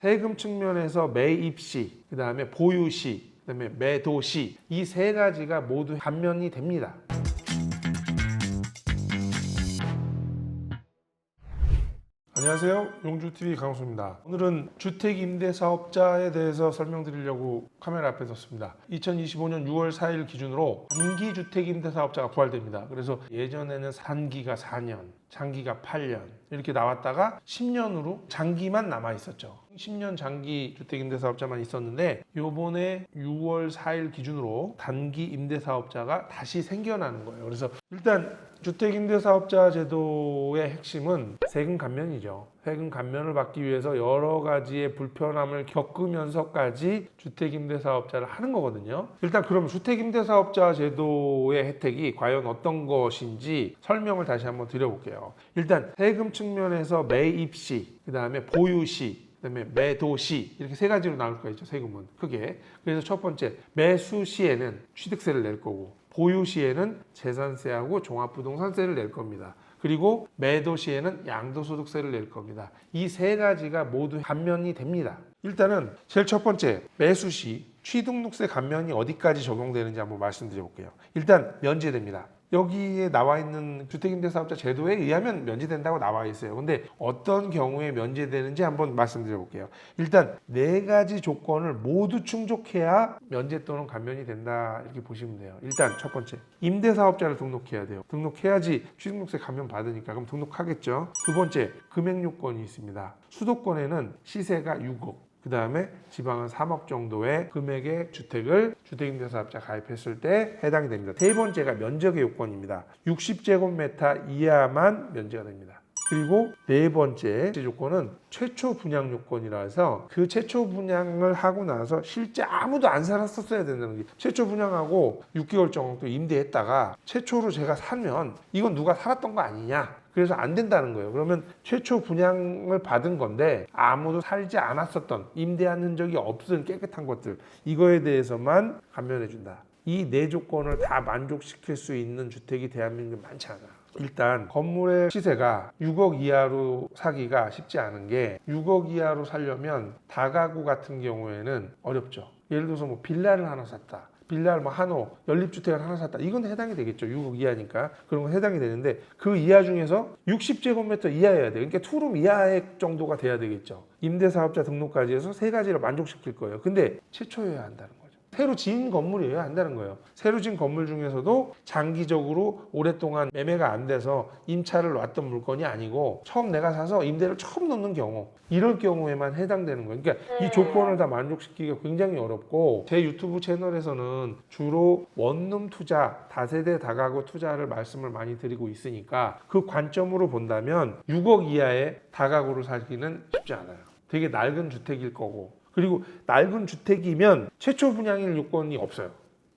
세금 측면에서 매입시, 그 다음에 보유시, 그 다음에 매도시 이 세 가지가 모두 감면이 됩니다. 안녕하세요. 용주TV 강수입니다. 오늘은 주택임대사업자에 대해서 설명드리려고 카메라 앞에 섰습니다. 2025년 6월 4일 기준으로 단기 주택임대사업자가 부활됩니다. 그래서 예전에는 단기가 4년, 장기가 8년 이렇게 나왔다가 10년으로 장기만 남아 있었죠. 10년 장기 주택 임대사업자만 있었는데 요번에 6월 4일 기준으로 단기 임대사업자가 다시 생겨나는 거예요. 그래서 일단 주택 임대사업자 제도의 핵심은 세금 감면이죠. 세금 감면을 받기 위해서 여러 가지의 불편함을 겪으면서까지 주택임대 사업자를 하는 거거든요. 일단 그럼 주택임대 사업자 제도의 혜택이 과연 어떤 것인지 설명을 다시 한번 드려볼게요. 일단 세금 측면에서 매입 시, 그 다음에 보유 시, 그다음에 매도시 이렇게 세 가지로 나눌 수가 있죠 세금은 크게 그래서 첫 번째 매수 시에는 취득세를 낼 거고 보유 시에는 재산세하고 종합부동산세를 낼 겁니다. 그리고 매도 시에는 양도소득세를 낼 겁니다. 이 세 가지가 모두 감면이 됩니다. 일단은 제일 첫 번째 매수 시 취등록세 감면이 어디까지 적용되는지 한번 말씀드려 볼게요. 일단 면제됩니다. 여기에 나와 있는 주택임대 사업자 제도에 의하면 면제된다고 나와 있어요. 근데 어떤 경우에 면제되는지 한번 말씀드려 볼게요. 일단 네 가지 조건을 모두 충족해야 면제 또는 감면이 된다 이렇게 보시면 돼요. 일단 첫 번째 임대 사업자를 등록해야 돼요. 등록해야지 취등록세 감면 받으니까 그럼 등록하겠죠. 두 번째 금액 요건이 있습니다. 수도권에는 시세가 6억 그 다음에 지방은 3억 정도의 금액의 주택을 주택임대사업자 가입했을 때 해당이 됩니다. 세 번째가 면적의 요건입니다. 60제곱미터 이하만 면제가 됩니다. 그리고 네 번째 조건은 최초 분양 요건이라 해서 그 최초 분양을 하고 나서 실제 아무도 안 살았었어야 된다는 게 최초 분양하고 6개월 정도 임대했다가 최초로 제가 사면 이건 누가 살았던 거 아니냐 그래서 안 된다는 거예요. 그러면 최초 분양을 받은 건데 아무도 살지 않았었던 임대한 흔적이 없은 깨끗한 것들 이거에 대해서만 감면해 준다. 이 네 조건을 다 만족시킬 수 있는 주택이 대한민국에 많지 않아. 일단 건물의 시세가 6억 이하로 사기가 쉽지 않은 게 6억 이하로 살려면 다가구 같은 경우에는 어렵죠. 예를 들어서 뭐 빌라를 하나 샀다. 빌라를 뭐 한호 연립주택을 하나 샀다. 이건 해당이 되겠죠. 6억 이하니까 그런 건 해당이 되는데 그 이하 중에서 60제곱미터 이하여야 돼. 그러니까 투룸 이하액 정도가 돼야 되겠죠. 임대사업자 등록까지 해서 세 가지를 만족시킬 거예요. 근데 최초여야 한다는 거죠. 새로 지은 건물이어야 한다는 거예요. 새로 지은 건물 중에서도 장기적으로 오랫동안 매매가 안 돼서 임차를 놨던 물건이 아니고 처음 내가 사서 임대를 처음 넣는 경우 이럴 경우에만 해당되는 거예요. 그러니까 이 조건을 다 만족시키기가 굉장히 어렵고 제 유튜브 채널에서는 주로 원룸 투자, 다세대 다가구 투자를 말씀을 많이 드리고 있으니까 그 관점으로 본다면 6억 이하의 다가구를 사기는 쉽지 않아요. 되게 낡은 주택일 거고 그리고 낡은 주택이면 최초 분양일 요건이 없어요.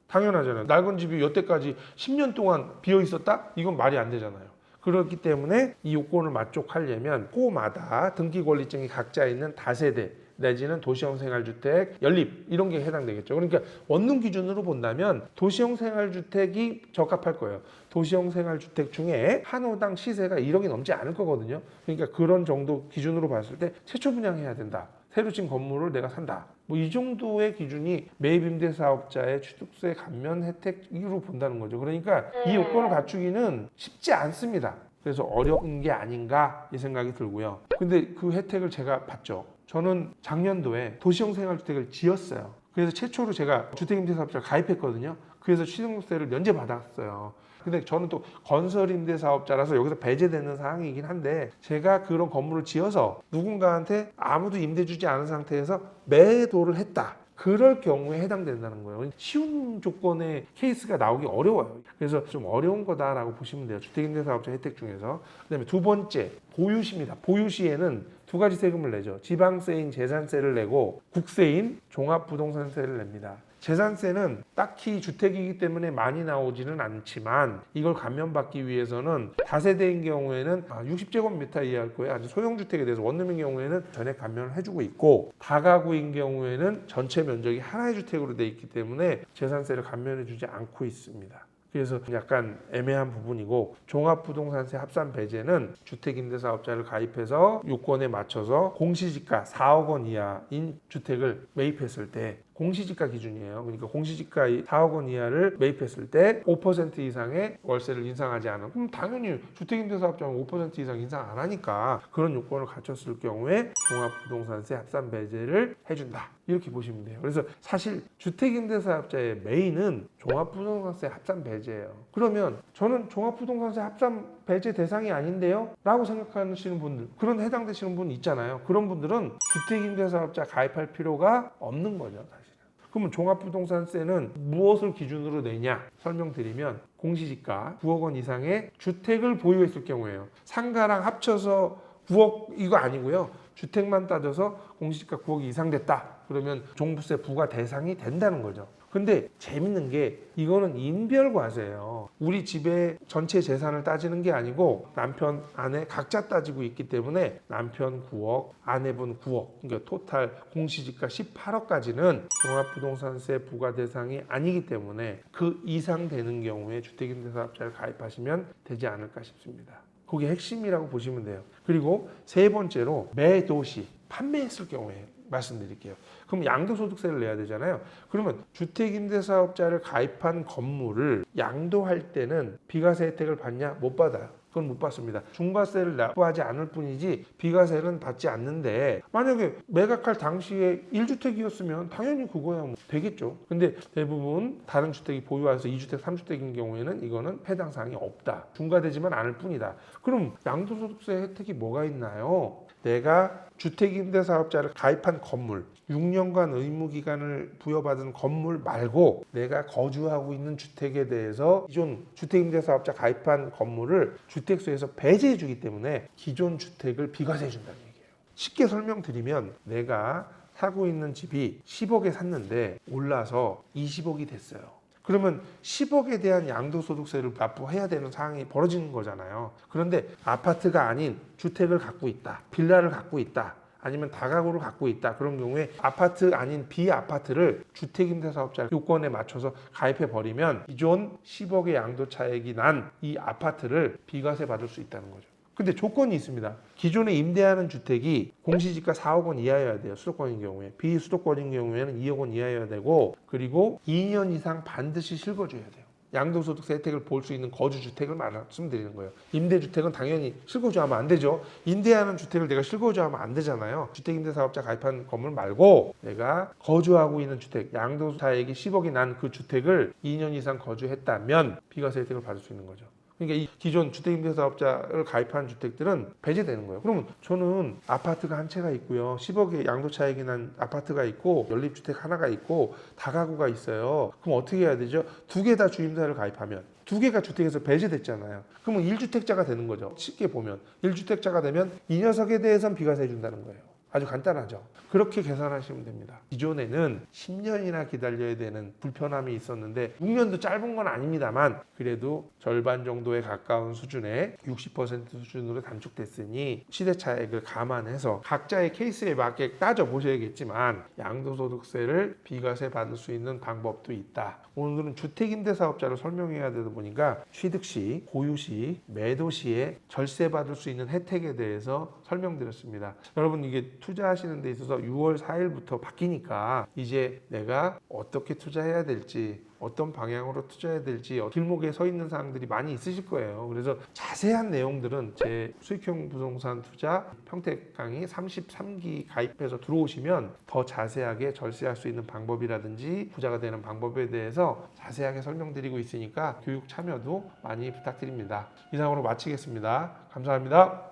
당연하잖아요. 낡은 집이 여태까지 10년 동안 비어 있었다? 이건 말이 안 되잖아요. 그렇기 때문에 이 요건을 만족하려면 호마다 등기 권리증이 각자 있는 다세대 내지는 도시형 생활주택, 연립 이런 게 해당되겠죠. 그러니까 원룸 기준으로 본다면 도시형 생활주택이 적합할 거예요. 도시형 생활주택 중에 한 호당 시세가 1억이 넘지 않을 거거든요. 그러니까 그런 정도 기준으로 봤을 때 최초 분양해야 된다. 새로 진 건물을 내가 산다. 뭐 이 정도의 기준이 매입 임대 사업자의 취득세 감면 혜택으로 본다는 거죠. 그러니까 이 요건을 갖추기는 쉽지 않습니다. 그래서 어려운 게 아닌가 이 생각이 들고요. 근데 그 혜택을 제가 봤죠. 저는 작년도에 도시형 생활주택을 지었어요. 그래서 최초로 제가 주택임대사업자를 가입했거든요. 그래서 취등록세를 면제받았어요. 근데 저는 또 건설 임대 사업자라서 여기서 배제되는 사항이긴 한데 제가 그런 건물을 지어서 누군가한테 아무도 임대 주지 않은 상태에서 매도를 했다. 그럴 경우에 해당된다는 거예요. 쉬운 조건의 케이스가 나오기 어려워요. 그래서 좀 어려운 거다라고 보시면 돼요. 주택임대사업자 혜택 중에서. 그다음에 두 번째 보유시입니다. 보유시에는 두 가지 세금을 내죠. 지방세인 재산세를 내고 국세인 종합부동산세를 냅니다. 재산세는 딱히 주택이기 때문에 많이 나오지는 않지만 이걸 감면받기 위해서는 다세대인 경우에는 60제곱미터 이하일 거예요. 아주 소형 주택에 대해서 원룸인 경우에는 전액 감면을 해주고 있고 다가구인 경우에는 전체 면적이 하나의 주택으로 돼 있기 때문에 재산세를 감면해주지 않고 있습니다. 그래서 약간 애매한 부분이고 종합부동산세 합산 배제는 주택임대사업자를 가입해서 요건에 맞춰서 공시지가 4억 원 이하인 주택을 매입했을 때 공시지가 기준이에요. 그러니까 공시지가 4억 원 이하를 매입했을 때 5% 이상의 월세를 인상하지 않은 그럼 당연히 주택임대사업자는 5% 이상 인상 안 하니까 그런 요건을 갖췄을 경우에 종합부동산세 합산 배제를 해준다. 이렇게 보시면 돼요. 그래서 사실 주택임대사업자의 메인은 종합부동산세 합산 배제예요. 그러면 저는 종합부동산세 합산 배제 대상이 아닌데요? 라고 생각하시는 분들, 그런 해당되시는 분 있잖아요. 그런 분들은 주택임대사업자 가입할 필요가 없는 거죠, 사실은. 그러면 종합부동산세는 무엇을 기준으로 내냐 설명드리면 공시지가 9억 원 이상의 주택을 보유했을 경우에요. 상가랑 합쳐서 9억 이거 아니고요. 주택만 따져서 공시지가 9억이 이상 됐다. 그러면 종부세 부과 대상이 된다는 거죠. 근데 재밌는 게 이거는 인별 과세예요. 우리 집의 전체 재산을 따지는 게 아니고 남편, 아내 각자 따지고 있기 때문에 남편 9억, 아내분 9억, 그러니까 토탈 공시지가 18억까지는 종합부동산세 부과 대상이 아니기 때문에 그 이상 되는 경우에 주택임대사업자를 가입하시면 되지 않을까 싶습니다. 그게 핵심이라고 보시면 돼요. 그리고 세 번째로 매 도시 판매했을 경우에 말씀드릴게요. 그럼 양도소득세를 내야 되잖아요. 그러면 주택임대사업자를 가입한 건물을 양도할 때는 비과세 혜택을 받냐? 못 받아요. 그건 못 받습니다. 중과세를 납부하지 않을 뿐이지 비과세는 받지 않는데 만약에 매각할 당시에 1주택이었으면 당연히 그거야 뭐 되겠죠. 근데 대부분 다른 주택이 보유해서 2주택, 3주택인 경우에는 이거는 해당 사항이 없다. 중과되지만 않을 뿐이다. 그럼 양도소득세 혜택이 뭐가 있나요? 내가 주택임대사업자를 가입한 건물 6년간 의무기간을 부여받은 건물 말고 내가 거주하고 있는 주택에 대해서 기존 주택임대사업자 가입한 건물을 주택수에서 배제해 주기 때문에 기존 주택을 비과세해 준다는 얘기예요. 쉽게 설명드리면 내가 살고 있는 집이 10억에 샀는데 올라서 20억이 됐어요. 그러면 10억에 대한 양도소득세를 납부해야 되는 상황이 벌어지는 거잖아요. 그런데 아파트가 아닌 주택을 갖고 있다. 빌라를 갖고 있다. 아니면 다가구를 갖고 있다. 그런 경우에 아파트 아닌 비아파트를 주택임대사업자 요건에 맞춰서 가입해 버리면 기존 10억의 양도 차액이 난 이 아파트를 비과세 받을 수 있다는 거죠. 근데 조건이 있습니다. 기존에 임대하는 주택이 공시지가 4억 원 이하여야 돼요. 수도권인 경우에. 비수도권인 경우에는 2억 원 이하여야 되고 그리고 2년 이상 반드시 실거주해야 돼요. 양도소득세 혜택을 볼 수 있는 거주주택을 말씀드리는 거예요. 임대주택은 당연히 실거주하면 안 되죠. 임대하는 주택을 내가 실거주하면 안 되잖아요. 주택임대사업자 가입한 건물 말고 내가 거주하고 있는 주택, 양도차액이 10억이 난 그 주택을 2년 이상 거주했다면 비과세 혜택을 받을 수 있는 거죠. 그러니까 이 기존 주택임대사업자를 가입한 주택들은 배제되는 거예요. 그러면 저는 아파트가 한 채가 있고요. 10억의 양도차익이 난 아파트가 있고 연립주택 하나가 있고 다가구가 있어요. 그럼 어떻게 해야 되죠? 두 개 다 주임사를 가입하면 두 개가 주택에서 배제됐잖아요. 그러면 1주택자가 되는 거죠. 쉽게 보면 1주택자가 되면 이 녀석에 대해서는 비과세 해준다는 거예요. 아주 간단하죠. 그렇게 계산하시면 됩니다. 기존에는 10년이나 기다려야 되는 불편함이 있었는데 6년도 짧은 건 아닙니다만 그래도 절반 정도에 가까운 수준의 60% 수준으로 단축됐으니 시대 차익을 감안해서 각자의 케이스에 맞게 따져 보셔야겠지만 양도소득세를 비과세 받을 수 있는 방법도 있다. 오늘은 주택임대 사업자를 설명해야 되다 보니까 취득 시, 보유 시, 매도 시에 절세 받을 수 있는 혜택에 대해서 설명드렸습니다. 여러분 이게 투자하시는 데 있어서 6월 4일부터 바뀌니까 이제 내가 어떻게 투자해야 될지 어떤 방향으로 투자해야 될지 길목에 서 있는 사람들이 많이 있으실 거예요. 그래서 자세한 내용들은 제 수익형 부동산 투자 평택 강의 33기 가입해서 들어오시면 더 자세하게 절세할 수 있는 방법이라든지 부자가 되는 방법에 대해서 자세하게 설명드리고 있으니까 교육 참여도 많이 부탁드립니다. 이상으로 마치겠습니다. 감사합니다.